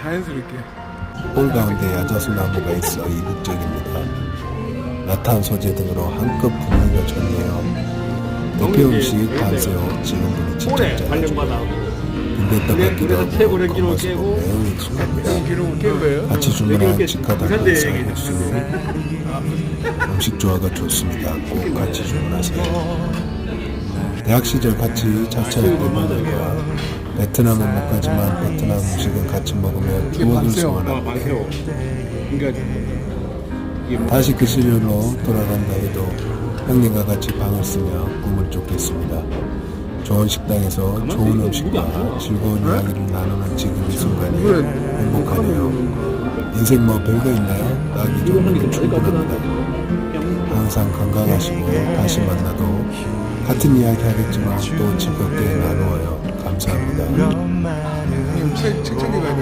자연스럽게. 홀 가운데 야자수 나무가 있어 이국적입니다. 라탄 소재 등으로 한껏 분위기가 좋네요. 대표 음식 반새우 지금 분이 직접 하고 태고를 끼고 깨고 매우 익숙합니다. 같이 주문한 얘기 국수는 음식 조화가 좋습니다. 꼭 같이 주문하세요. 대학 시절 같이 자천했던 분들과 베트남은 못 가지만 베트남 음식은 같이 먹으면 그러니까 이게 뭐 다시 그 시절로 돌아간다 해도 형님과 같이 방을 쓰며 꿈을 쫓겠습니다. 좋은 식당에서 좋은 음식과 즐거운 이야기를 나누는 지금 이 순간이 행복하네요. 인생 뭐 별거 있나요? 딱 이 정도면 충분합니다. 항상 건강하시고 다시 만나도 같은 이야기 하겠지만 또 즐겁게 나누어요. 책 챙겨가야 돼.